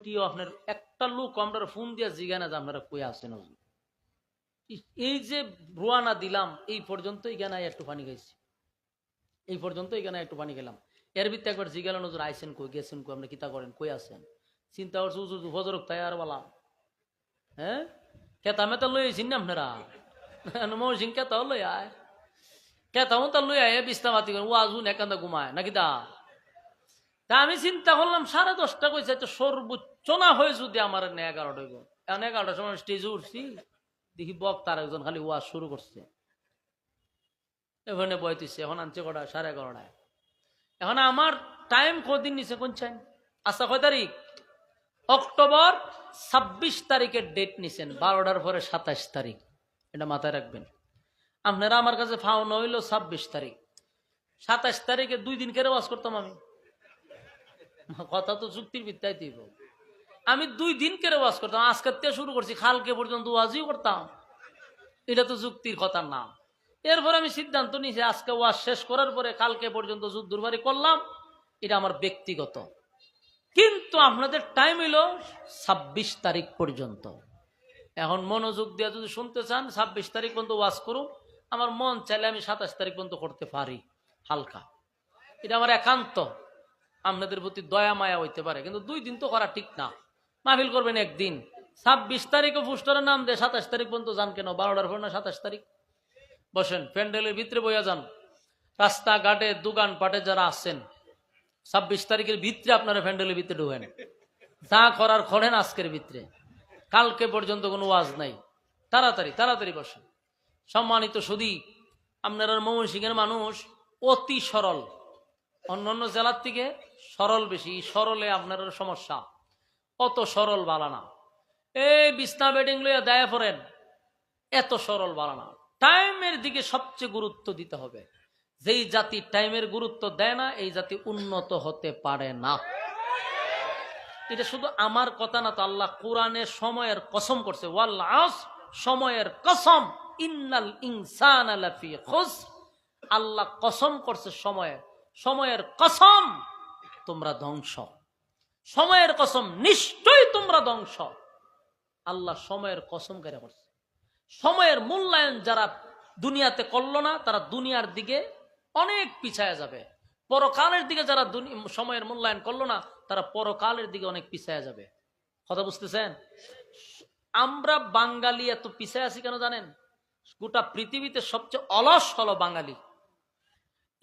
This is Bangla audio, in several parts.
আপনার একটা লোক আমরা ফোন দিয়া জিগানা যে আপনারা কই হুজুর। এই যে রোয়ানা দিলাম, এই পর্যন্ত এখানে একটু পানি খাইছি? এই পর্যন্ত এখানে একটু পানি খেলাম? এর ভিত্তি একবার জিগালো নজর আইসেন কই, গেছেন কই, আপনি কিতা করেন, কই আছেন? চিন্তা করছে, হুজুর ফজরক তাই আর বলা। হ্যাঁ? কেতা মেতা লই আইসিন না আপনারা? মৌসিন কেতা লই আয়। কেতা মতো লই আয় বিস্তা মাতি করেন, ও আজুন একান্ত ঘুমায় নাকি তা তা আমি চিন্তা করলাম, সাড়ে দশটা কইছে, তো সর্বোচ্চ না হয়ে যদি আমার এগারোটা হইব। এখন এগারোটার সময় স্টেজে উঠছি, দেখি বক তার একজন খালি ওয়াজ শুরু করছে। এখানে বইতেছে, এখন আনছে কটা? সাড়ে এগারোটায়। এখন আমার টাইম কদিন নিছে কোন চাই আচ্ছা কয় তারিখ? অক্টোবর ছাব্বিশ তারিখের ডেট নিছেন, বারোটার পরে সাতাশ তারিখ। এটা মাথায় রাখবেন। আপনারা আমার কাছে ফাউন হইল ছাব্বিশ তারিখ। সাতাশ তারিখে দুই দিন কেড়ে ওয়াজ করতাম আমি? কথা তো চুক্তির ভিত্তায় দিব। আমি দুই দিন কেড়ে ওয়াজ করতাম আজকের থেকে শুরু করছি খালকে পর্যন্ত ওয়াজই করতাম। এটা তো যুক্তির কথা না এরপর আমি সিদ্ধান্ত নিয়েছি, আজকে ওয়াজ শেষ করার পরে কালকে পর্যন্ত যুদ্ধবাড়ি করলাম। এটা আমার ব্যক্তিগত। কিন্তু আপনাদের টাইম হইল ছাব্বিশ তারিখ পর্যন্ত। এখন মনোযোগ দিয়ে যদি শুনতে চান, ছাব্বিশ তারিখ পর্যন্ত ওয়াজ করুন। আমার মন চাইলে আমি সাতাশ তারিখ পর্যন্ত করতে পারি, হালকা। এটা আমার একান্ত আপনাদের প্রতি দয়া, মায়া হইতে পারে। কিন্তু দুই দিন তো করা ঠিক না। মাহফিল করবেন একদিন। ছাব্বিশ তারিখে পুস্টারের নাম দেয়, সাতাশ তারিখ পর্যন্ত যান কেন? বারোটার পর না সাতাশ তারিখ? বসেন, প্যান্ডেলের ভিতরে বইয়া যান। রাস্তাঘাটে দোকান পাটে যারা আসছেন ছাব্বিশ তারিখের ভিতরে আপনারা প্যান্ডেলের ভিতরে ঢুকেন। যা করার করেন আজকের ভিতরে। কালকে পর্যন্ত কোনো ওয়াজ নাই। তাড়াতাড়ি তাড়াতাড়ি বসেন। সম্মানিত সুদী, আপনারা ময়মনসিংহের মানুষ, অতি সরল। অন্য অন্য জেলার থেকে সরল বেশি, সরলে আপনার সমস্যা। অত সরল বালানা এই বিছনা বেডিং লইয়া দেয়া পড়েন, এত সরল বালানা টাইমের দিকে সবচেয়ে গুরুত্ব দিতে হবে। যেই জাতি টাইমের গুরুত্ব দেয় না, এই জাতি উন্নত হতে পারে না। এটা শুধু আমার কথা না তো আল্লাহ কোরআনে সময়ের কসম করছে। সময়ের কসম। ইন্নাল ইনসান আল্লাহ কসম করছে সময়ের সময়ের কসম তোমরা ধ্বংস। সময়ের কসম, নিশ্চয়ই তোমরা ধ্বংস। আল্লাহ সময়ের কসম কেন করছে সময়ের মূল্যায়ন যারা দুনিয়াতে করল না, তারা দুনিয়ার দিকে অনেক পিছায় যাবে। পরকালের দিকে যারা সময়ের মূল্যায়ন করল না, তারা পরকালের দিকে অনেক পিছায় যাবে। কথা বুঝতেছেন? আমরা বাঙালি এত পিছায় আছি কেন জানেন? গোটা পৃথিবীতে সবচেয়ে অলস হলো বাঙালি।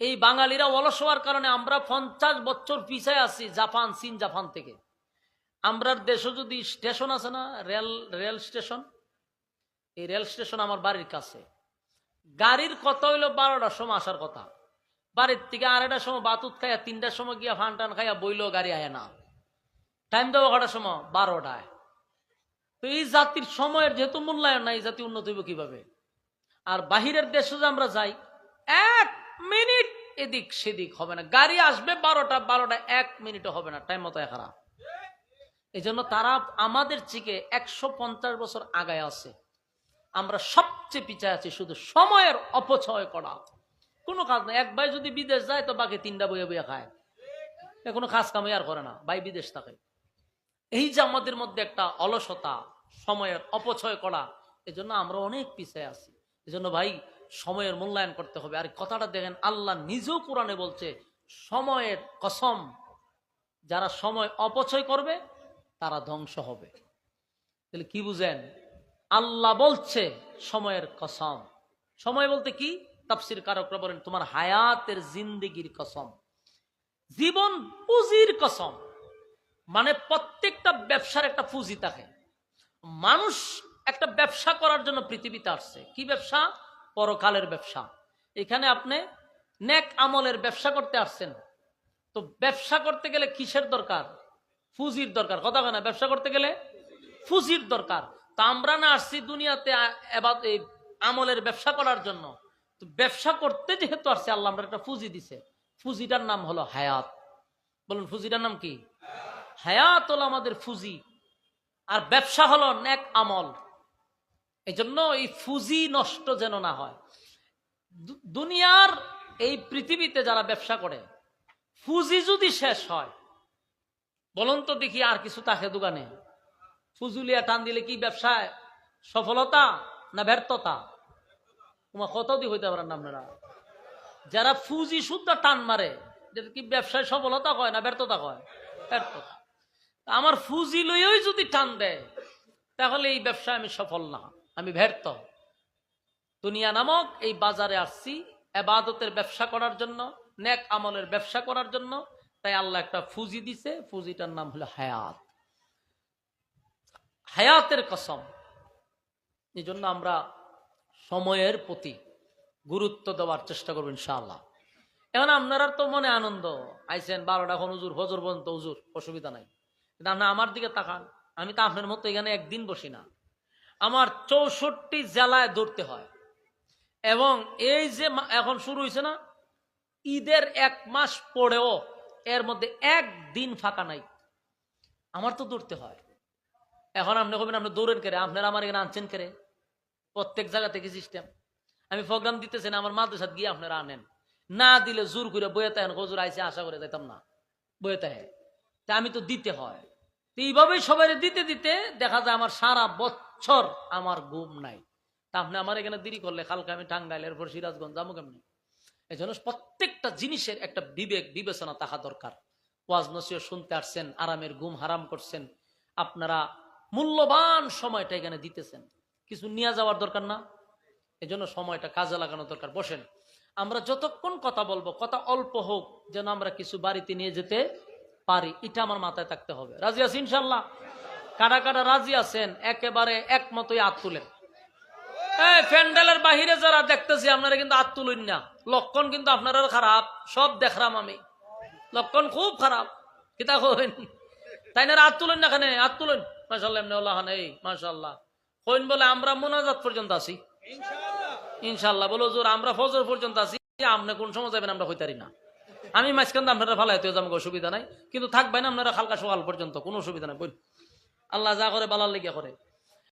এই বাঙালিরা অলস হওয়ার কারণে আমরা পঞ্চাশ বছর পিছায় আছি জাপান, চীন, জাপান থেকে। আমরা দেশে যদি স্টেশন আছে না, রেল রেল স্টেশন, এই রেল স্টেশন আমার বাড়ির কাছে। গাড়ির কথা হইল বারোটার সময় আসার কথা। বাড়ির থেকে আড়াইটার সময় বাতুত খাইয়া তিনটার সময় গিয়া ফান টান খাইয়া বইলো গাড়ি আয় না। টাইম দেবো কটার সময়? বারোটায়। তো এই জাতির সময়ের যেহেতু মূল্যায়ন নাই জাতি উন্নত হইব কীভাবে? আর বাহিরের দেশে যে আমরা যাই, এক মিনিট এদিক সেদিক হবে না। গাড়ি আসবে বারোটা বারোটা এক মিনিটও হবে না। টাইম মতো খারাপ এই জন্য তারা আমাদের চিকে একশো পঞ্চাশ বছর আগায় আছে। আমরা সবচেয়ে পিছায় আছি শুধু সময়ের অপচয় করা। কোনো কাজ নাই। এক ভাই যদি বিদেশ যায় তো বাকি তিনটা বইয়ে বইয়ে খায়। কোনো কাজ কামাই আর করে না। ভাই বিদেশ থাকে। এই যে আমাদের মধ্যে একটা অলসতা, সময়ের অপচয় করা, এজন্য আমরা অনেক পিছিয়ে আছি। এজন্য ভাই সময়ের মূল্যায়ন করতে হবে। আর কথাটা দেখেন, আল্লাহ নিজেও কোরআনে বলছে, সময়ের কসম, যারা সময় অপচয় করবে, তারা ধ্বংস হবে। তাহলে কি বুঝেন? আল্লাহ বলছে, সময়ের কসম। সময় বলতে কি? তাফসির কারকরা বলেন, তোমার হায়াতের জিন্দিগির কসম। জীবন পুঁজির কসম। মানে প্রত্যেকটা ব্যবসার একটা পুঁজি থাকে। মানুষ একটা ব্যবসা করার জন্য পৃথিবীতে আসছে। কি ব্যবসা? পরকালের ব্যবসা। এখানে আপনি নেক আমলের ব্যবসা করতে আসছেন। তো ব্যবসা করতে গেলে কিসের দরকার? ফুজির দরকার। কথা কেনা ব্যবসা করতে গেলে ফুজির দরকার। তা আমরা না আসছি দুনিয়াতে আমলের ব্যবসা করার জন্য। তো ব্যবসা করতে যেহেতু আসছে, আল্লাহ আমরা একটা ফুজি দিছে। পুঁজিটার নাম হলো হায়াত। বলুন, ফুজিটার নাম কি? হায়াত হলো আমাদের ফুজি। আর ব্যবসা হলো নেক আমল। এই জন্য এই ফুজি নষ্ট যেন না হয়। দুনিয়ার এই পৃথিবীতে যারা ব্যবসা করে, ফুজি যদি শেষ হয়, বলুন তো দেখি আর কিছু তাকে দোকানে। ফুজুলিয়া টান দিলে কি ব্যবসায় সফলতা না ব্যর্থতা? তোমার কত দি হইতে পারেন আপনারা? যারা ফুজি শুদ্ধ টান মারে যেটা কি ব্যবসায় সফলতা কয় না ব্যর্থতা কয়? ব্যর্থতা। আমার ফুজি লইয়াই যদি টান দেয়, তাহলে এই ব্যবসায় আমি সফল না। আমি ব্যর্থ। দুনিয়া নামক এই বাজারে আসছি, এবাদতের ব্যবসা করার জন্য, নেক আমলের ব্যবসা করার জন্য। তাই আল্লাহ একটা ফুজি দিছে, ফুজিটার নাম হলো হায়াত। হায়াতের কসম এই জন্য আমরা সময়ের প্রতি গুরুত্ব দেওয়ার চেষ্টা করব ইনশাআল্লাহ। এখন আপনারা তো মনে আনন্দ আইসেন বারোটা এখন উজুর হজর পর্যন্ত উজুর অসুবিধা নাই। কিন্তু আপনি আমার দিকে তাকান, আমি তো আপনার মতো এখানে একদিন বসি না। আমার চৌষট্টি জেলায় দৌড়তে হয়। এবং এই যে এখন শুরু হয়েছে না, ঈদের এক মাস পরেও এর মধ্যে একদিন ফাঁকা নাই। আমার তো দৌড়তে হয়। এখন আপনি কবেন, আপনি দৌড়েন কেড়ে আপনারা আমার এখানে আনছেন কেড়ে প্রত্যেক জায়গা থেকে সিস্টেম আমি প্রোগ্রাম দিতেছেন আমার মাদ্রাসাত গিয়ে আপনারা আনেন। না দিলে জোর করে বয়ে তাহেন গজুর আইসে আশা করে যেতাম না। বয়ে তাহে তা আমি তো দিতে হয়। তো এইভাবেই সবাই দিতে দিতে দেখা যায় আমার সারা বছর আমার ঘুম নাই। তা আপনি আমার এখানে দেরি করলে কালকে আমি টাঙ্গাইল এরপর সিরাজগঞ্জ যাব কেমনি? এই জন্য প্রত্যেকটা জিনিসের একটা বিবেক, বিবেচনা থাকা দরকার। ওয়াজ নসিও শুনতে আসছেন, আরামের ঘুম হারাম করছেন। আপনারা মূল্যবান সময়টা এখানে দিতেছেন। কিছু নিয়ে যাওয়ার দরকার না। এই জন্য সময়টা কাজে লাগানো দরকার। বসেন, আমরা যতক্ষণ কথা বলব, কথা অল্প হোক, যেন আমরা কিছু বাড়িতে নিয়ে যেতে পারি। এটা আমার মাথায় থাকতে হবে। রাজি আছি ইনশাল্লাহ কারা কারা রাজি আছেন, একেবারে একমতই হাত তুলেন। এই প্যান্ডেলের বাহিরে যারা দেখতেছি, আপনারা কিন্তু হাত তুলুন না। লক্ষণ কিন্তু আপনারা খারাপ, সব দেখলাম আমি। লক্ষণ খুব খারাপ, কিতা কইন? তাই না হাত তুলেন না খানে হাত তুলেন। মাসাল্লাহ এমনি আল্লাহ এই মাসাল্লাহ কইন বলে, আমরা মোনাজাত পর্যন্ত আছি। ইনশাল্লাহ বলো জোর আমরা ফজর পর্যন্ত আছি। আপনি কোন সময় যাবেন, আমরা হইতারি না। আমি মাঝখান আপনারা ফালাই তো আমাকে অসুবিধা নাই। কিন্তু থাকবেন আপনারা হালকা সকাল পর্যন্ত, কোনো অসুবিধা নাই। বল আল্লাহ যা করে বালার লেগে করে।